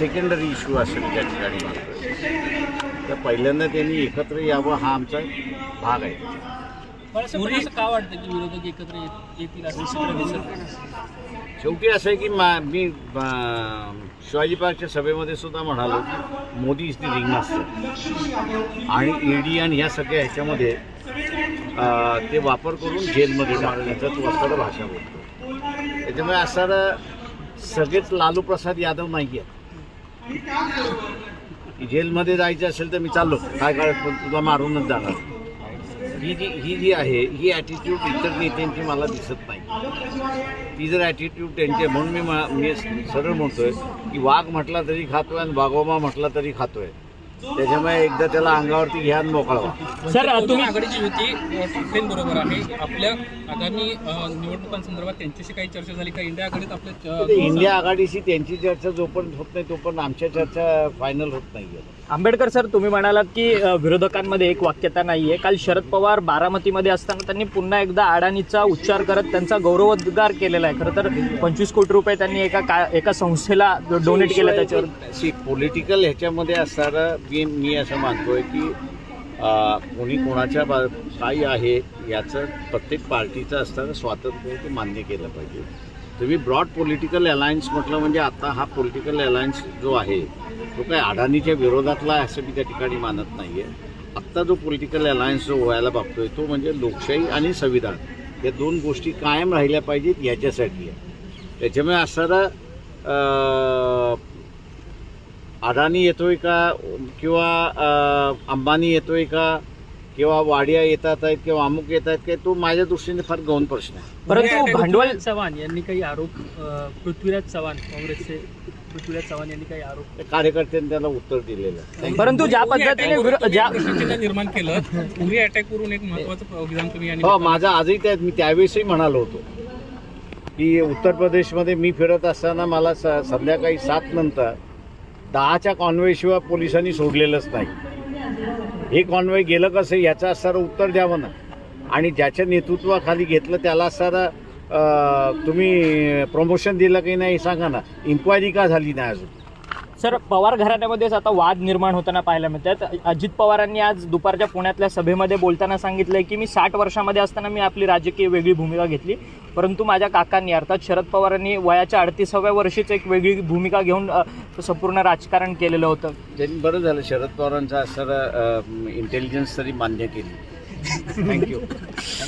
Secondary issue असेल त्या ठिकाणी. मात्र तर पहिल्यांदा त्यांनी एकत्र यावं हा आमचा भाग आहे. मला असं पण असं का वाटतं की विरोधक एकत्र येत- येतील असं चित्र दिसत नाही? शेवटी असं आहे की मा मी शिवाजी पार्कच्या सभेमध्ये सुद्धा म्हणालो की Modi is the ringmaster आणि ईडी आणि ह्या सगळ्या ह्याच्यामध्ये ते वापर करून जेलमध्ये टाकण्याचा तो असणारा भाषा बोलतो. त्याच्यामुळे असणारं सगळेच लालू प्रसाद यादव नाही आहेत जेलमध्ये जायचं असेल तर मी चाललो. काय काय पण तुला मारूनच जाणार. ही जी ही जी आहे ही ॲटिट्यूड इतर नेत्यांची मला दिसत नाही. ती जर ॲटिट्यूड त्यांची म्हणून मी मा- मी सरळ म्हणतोय की वाघ म्हटला तरी खातोय आणि वाघोबा म्हटला तरी खातोय. त्याच्यामुळे एकदा त्याला अंगावरती घ्या मोकळा. सर तुम्ही आघाडीची युती ठाकरे बरोबर आहे. आपल्या आगामी निवडणुकांसंदर्भात त्यांच्याशी काही चर्चा झाली का? इंडिया आघाडीत आपल्या अ, इंडिया आघाडीशी त्यांची चर्चा जोपर्यंत होत नाही तोपर्यंत आमच्या चर्चा फायनल होत नाही आंबेडकर सर तुम्ही म्हणालात की अ, विरोधकांमध्ये एक वाक्यता नाहीये. काल शरद पवार बारामतीमध्ये असताना त्यांनी पुन्हा एकदा अडाणीचा उच्चार करत त्यांचा गौरवोद्गार केलेला आहे. खरं तर पंचवीस कोटी रुपये त्यांनी एका का एका संस्थेला डोनेट केलं त्याच्यावर. पॉलिटिकल ह्याच्यामध्ये असणारं की मी असं मानतोय की कोणी कोणाच्या बा काय आहे याचं प्रत्येक पार्टीचं असताना स्वातंत्र्य ते मान्य केलं पाहिजे. तुम्ही ब्रॉड पॉलिटिकल अलायन्स म्हटलं म्हणजे आता हा पॉलिटिकल अलायन्स जो आहे तो काही अडाणीच्या विरोधातला आहे असं मी त्या ठिकाणी मानत नाही आहे आत्ता जो पॉलिटिकल अलायन्स जो व्हायला बघतोय तो म्हणजे लोकशाही आणि संविधान. या दोन गोष्टी कायम राहिल्या पाहिजेत याच्यासाठी. आहे त्याच्यामुळे असणारा अडाणी येतोय का किंवा अंबानी येतोय का किंवा वाडिया येतात आहेत किंवा अमुक येत आहेत काय तो माझ्या दृष्टीने फार गौण प्रश्न आहे. परंतु भांडवल चव्हाण यांनी काही आरोप पृथ्वीराज चव्हाण काँग्रेसचे पृथ्वीराज चव्हाण यांनी काही आरोप त्या कार्यकर्त्यांनी त्याला उत्तर दिलेलं आहे. परंतु ज्या पद्धतीने निर्माण केलं. उरी अटॅक वरून एक महत्वाचं विधान तुम्ही यांनी हो माझा आजही त्यात मी त्यावेळेसही म्हणालो होतो की उत्तर प्रदेशमध्ये मी फिरत असताना मला स संध्याकाळी सात नंतर दहाच्या कॉन्वेशिवाय पोलिसांनी सोडलेलंच नाही. हे कॉन्वे गेलं कसं याचा सर उत्तर द्यावं ना. आणि ज्याच्या नेतृत्वाखाली घेतलं त्याला सर तुम्ही प्रमोशन दिलं की नाही सांगा ना. इन्क्वायरी का झाली नाही अजून? सर पवार घराण्यामध्येच आता वाद निर्माण होताना पाहायला मिळतात. अजित पवारांनी आज दुपारच्या पुण्यातल्या सभेमध्ये बोलताना सांगितलं की मी साठ वर्षामध्ये असताना मी आपली राजकीय वेगळी भूमिका घेतली. परंतु माझ्या काकांनी अर्थात शरद पवारांनी वयाच्या अडतीसाव्या वर्षीच एक वेगळी भूमिका घेऊन संपूर्ण राजकारण केलेलं होतं. त्यांनी बरं झालं शरद पवारांचा असणारं इंटेलिजन्स तरी मान्य केली. थँक्यू